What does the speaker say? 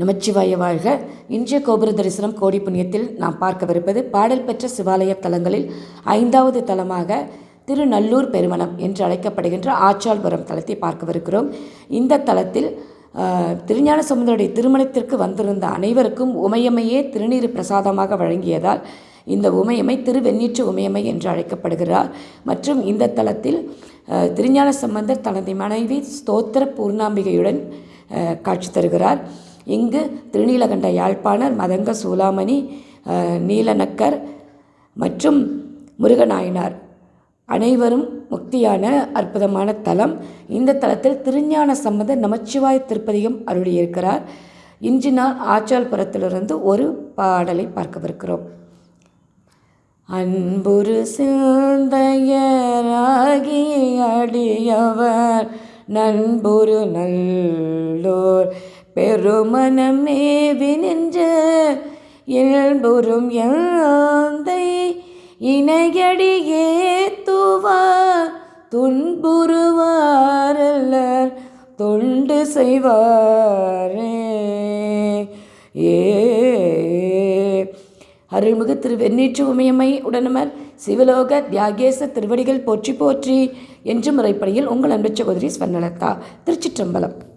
நமச்சிவாய வாழ்க. இன்றைய கோபுர தரிசனம் கோடி புண்ணியத்தில் நாம் பார்க்கவிருப்பது பாடல் பெற்ற சிவாலய தலங்களில் ஐந்தாவது தலமாக திருநல்லூர் பெருமணம் என்று அழைக்கப்படுகின்ற ஆச்சாள்புரம் தலத்தை பார்க்கவிருக்கிறோம். இந்த தலத்தில் திருஞான சமுதருடைய திருமணத்திற்கு வந்திருந்த அனைவருக்கும் உமையம்மையே திருநீறு பிரசாதமாக வழங்கியதால் இந்த உமையம்மை திருவெண்ணீற்று உமையம்மை என்று அழைக்கப்படுகிறார். மற்றும் இந்த தலத்தில் திருஞான சம்பந்தர் தனது மனைவி ஸ்தோத்திர பூர்ணாம்பிகையுடன் காட்சி தருகிறார். இங்கு திருநீலகண்ட யாழ்ப்பாணர் மதங்க சூலாமணி நீலநக்கர் மற்றும் முருகநாயனார் அனைவரும் முக்தியான அற்புதமான தலம். இந்த தலத்தில் திருஞான சம்பந்த நமச்சிவாய திருப்பதியும் அருளியிருக்கிறார். இன்று நாள் ஆச்சால்புரத்திலிருந்து ஒரு பாடலை பார்க்கவிருக்கிறோம். அன்புரு சிந்தையராகி அடியவர் நண்புரு நல்லோர் பெருமனமே நின்று இயல்புறும் யாந்தை இணையடியே தூவார் துன்புறுவாரல்லர் தொண்டு செய்வாரே. ஏ. அருள்மிகு திரு வெண்ணீற்று உமையம்மை உடனமர் சிவலோக தியாகேச திருவடிகள் போற்றி போற்றி என்று முறைப்படியில் உங்கள் அன்பு சகோதரி ஸ்வர்ணலதா திருச்சிற்றம்பலம்.